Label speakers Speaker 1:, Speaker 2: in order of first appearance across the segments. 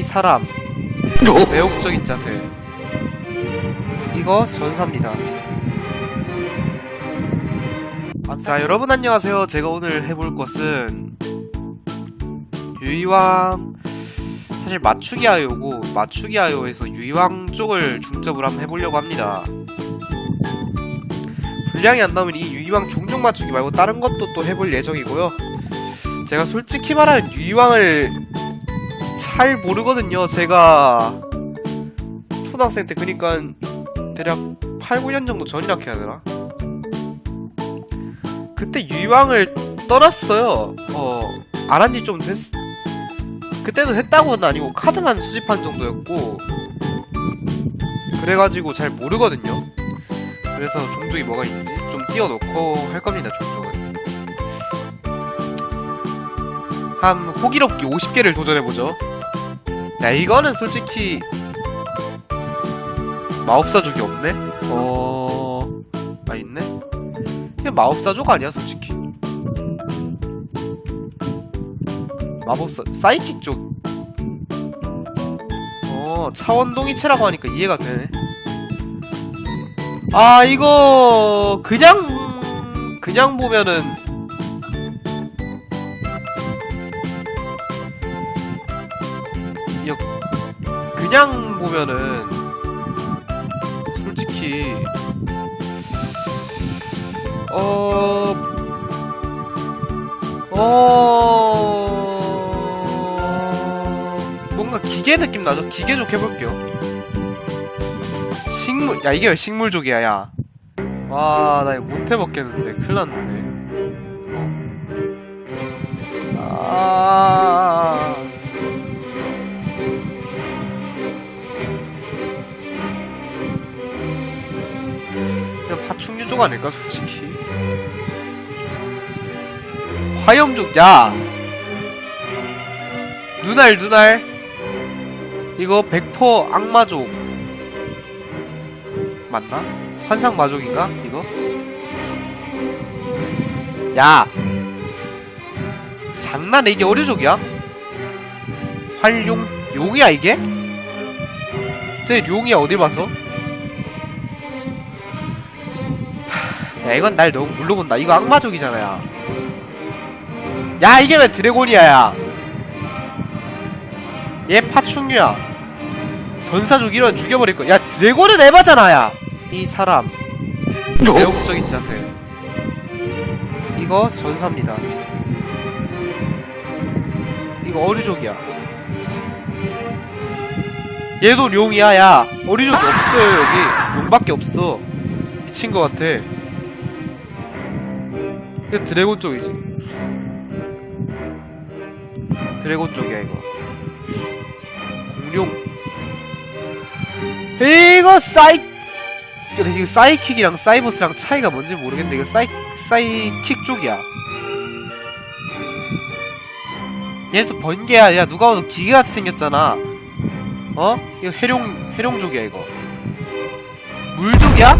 Speaker 1: 이 사람. 매혹적인 자세. 이거 전사입니다. 자 여러분 안녕하세요. 제가 오늘 해볼 것은 유이왕 사실 맞추기 하요고 맞추기 하요에서 유이왕 쪽을 중점으로 한번 해보려고 합니다. 분량이 안 나오면 이 유이왕 종종 맞추기 말고 다른 것도 또 해볼 예정이고요. 제가 솔직히 말하면 유이왕을 잘 모르거든요. 제가 초등학생 때 그니까 대략 8, 9년 정도 전이라 해야 되나? 그때 유이왕을 떠났어요. 어, 안 한 지 좀 됐, 그때도 했다고는 아니고 카드만 수집한 정도였고, 그래가지고 잘 모르거든요. 그래서 종족이 뭐가 있는지 좀 띄워놓고 할 겁니다, 종족은. 한 호기롭게 50개를 도전해보죠. 야, 이거는 솔직히 마법사족이 없네? 어... 아, 있네? 이게 마법사족 아니야, 솔직히. 마법사, 사이킥 쪽. 어, 차원동이체라고 하니까 이해가 되네. 아, 이거, 그냥, 그냥 보면은, 이거 그냥 보면은 솔직히 어... 어... 뭔가 기계 느낌 나죠? 기계족 해볼게요 식물 야 이게 왜 식물족이야 야 와, 나 이거 못 해먹겠는데. 큰일 났는데. 아. 충류족 아닐까, 솔직히. 화염족, 야! 눈알, 눈알. 이거 100% 악마족. 맞나? 환상마족인가? 이거? 야! 장난해, 이게 어류족이야? 활용, 용이야, 이게? 쟤 용이야, 어딜 봐서? 야 이건 날 너무 물러본다. 이거 악마족이잖아 야. 야 이게 왜 드래곤이야 야. 얘 파충류야. 전사족 이런 죽여버릴 거야 야 드래곤은 에바잖아 야 이 사람. 매혹적인 자세. 이거 전사입니다. 이거 어류족이야. 얘도 용이야 야. 어류족이 없어요 여기. 용밖에 없어. 미친 것 같아 드래곤 쪽이지. 드래곤 쪽이야 이거. 공룡. 이거 사이. 근데 지금 사이킥이랑 사이버스랑 차이가 뭔지 모르겠는데 이거 사이 사이킥 쪽이야. 얘도 번개야. 야 누가 봐도 기계같이 생겼잖아. 어? 이거 해룡 해룡족이야 이거. 물족이야?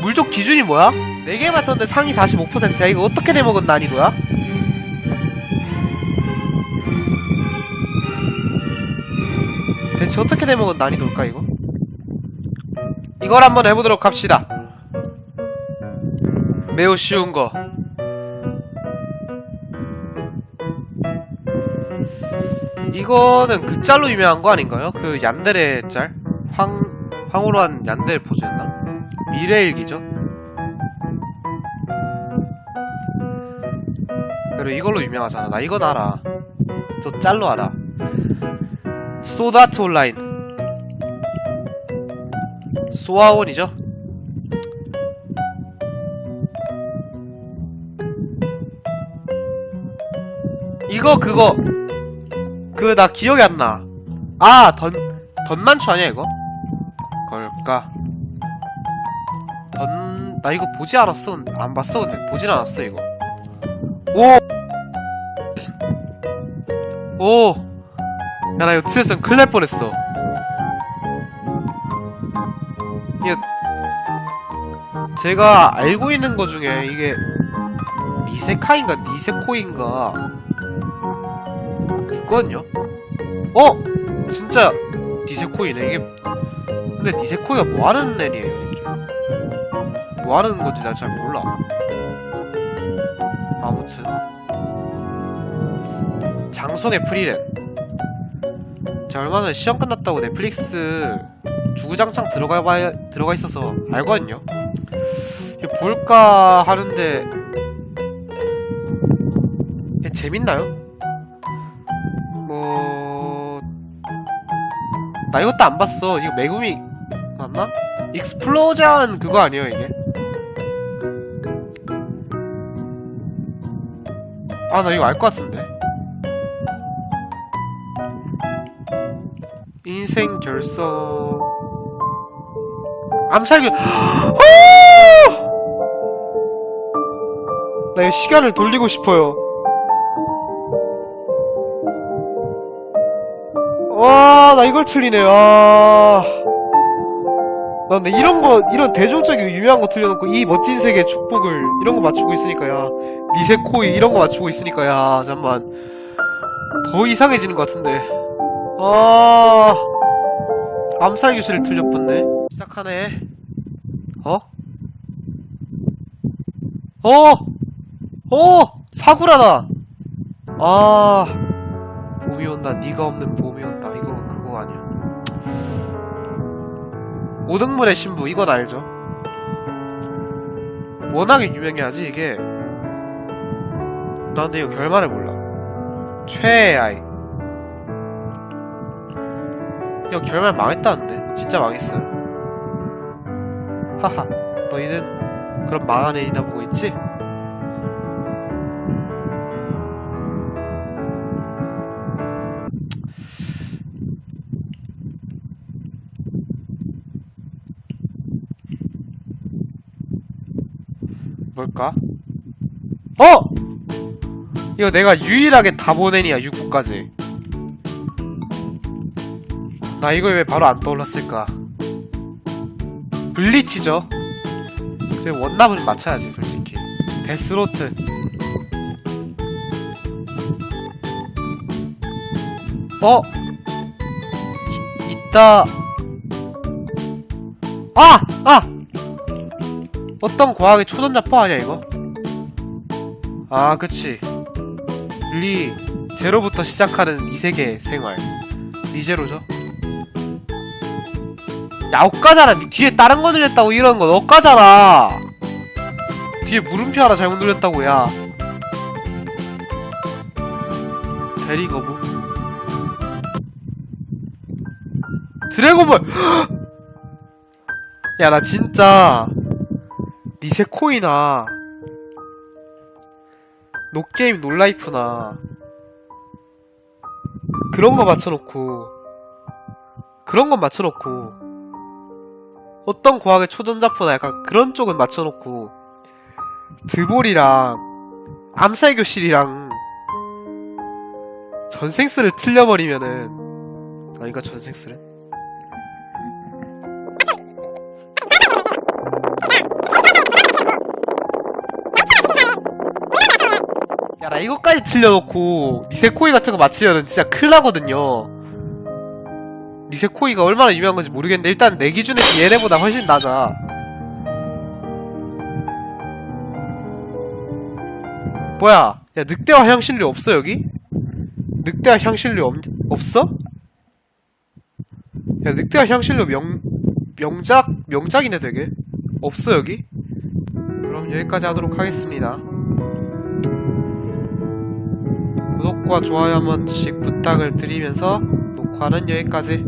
Speaker 1: 물족 기준이 뭐야? 4개 맞췄는데 상위 45%야. 이거 어떻게 돼먹은 난이도야? 대체 어떻게 돼먹은 난이도일까, 이거? 이걸 한번 해보도록 합시다. 매우 쉬운 거. 이거는 그 짤로 유명한 거 아닌가요? 그 얀데레 짤? 황, 황으로 한 얀데레 포즈였나? 미래일기죠? 그리고 이걸로 유명하잖아. 나 이건 알아. 저 짤로 알아. 소다트 온라인. 소아원이죠? 이거 그거 그 나 기억이 안 나. 아, 던 던만추 아니야 이거? 걸까? 던, 나 이거 보지 않았어. 안 봤어, 근데. 보질 않았어, 이거. 오! 오! 야, 나 이거 틀렸으면 큰일 날 뻔했어. 이게, 제가 알고 있는 거 중에 이게, 니세카인가 니세코인가, 있거든요? 어? 진짜 니세코이네 이게 근데 니세코이가 뭐 하는 애니에요 님들 뭐하는 건지 난 잘 몰라 아무튼 장송의 프리랜 제가 얼마 전에 시험 끝났다고 넷플릭스 주구장창 들어가 봐야 들어가 있어서 알거든요 이게 볼까 하는데 재밌나요? 뭐... 나 이것도 안 봤어. 이거 메구미 맞나? 익스플로전 그거 아니에요 이게? 아 나 이거 알 것 같은데. 인생 결석 암살교 나이 시간을 돌리고 싶어요. 와, 나 이걸 틀리네, 아. 나 근데 이런 거, 이런 대중적이고 유명한 거 틀려놓고 이 멋진 세계의 축복을, 이런 거 맞추고 있으니까, 야. 니세코이, 이런 거 맞추고 있으니까, 야. 잠만. 더 이상해지는 것 같은데. 아. 암살 교실을 틀렸었네. 시작하네. 어? 어! 어! 사구라다! 아. 봄이 온다. 네가 없는 봄이 온다. 이거 그거 아니야. 오등물의 신부 이건 알죠? 워낙에 유명해야지 이게. 나 근데 이거 결말을 몰라. 최애의 아이. 이거 결말 망했다는데? 진짜 망했어. 하하. 너희는 그럼 망한 애이나 보고 있지? 뭘까? 어! 이거 내가 유일하게 다 보낸이야 6부까지 나 이거 왜 바로 안 떠올랐을까 블리치죠 그래 원납은 맞춰야지 솔직히 데스로트 어? 이, 있다 아! 아! 어떤 과학의 초전자 포 아니야 이거? 아 그치 리 제로부터 시작하는 이 세계 생활 리제로죠 야 엇가잖아 니 뒤에 다른 거 늘렸다고 이러는 건 엇가잖아 뒤에 물음표 하나 잘못 늘렸다고 야. 대리 거부 드래곤볼. 야 나 진짜 니세 코이나. 노게임 놀라이프나. 그런 거 맞춰놓고 그런 건 맞춰놓고 어떤 과학의 초전자포나 약간 그런 쪽은 맞춰놓고 드볼이랑 암살교실이랑 전생스를 틀려버리면은 아 이거 전생스를 야, 나 이거까지 틀려놓고, 니세코이 같은 거 맞히면은 진짜 큰일 나거든요. 니세코이가 얼마나 유명한 건지 모르겠는데, 일단 내 기준에서 얘네보다 훨씬 낮아. 뭐야, 야, 늑대와 향신료 없어, 여기? 늑대와 향신료 없, 없어? 야, 늑대와 향신료 명, 명작, 명작이네, 되게. 없어, 여기? 그럼 여기까지 하도록 하겠습니다. 구독과 좋아요 한 번씩 부탁을 드리면서 녹화는 여기까지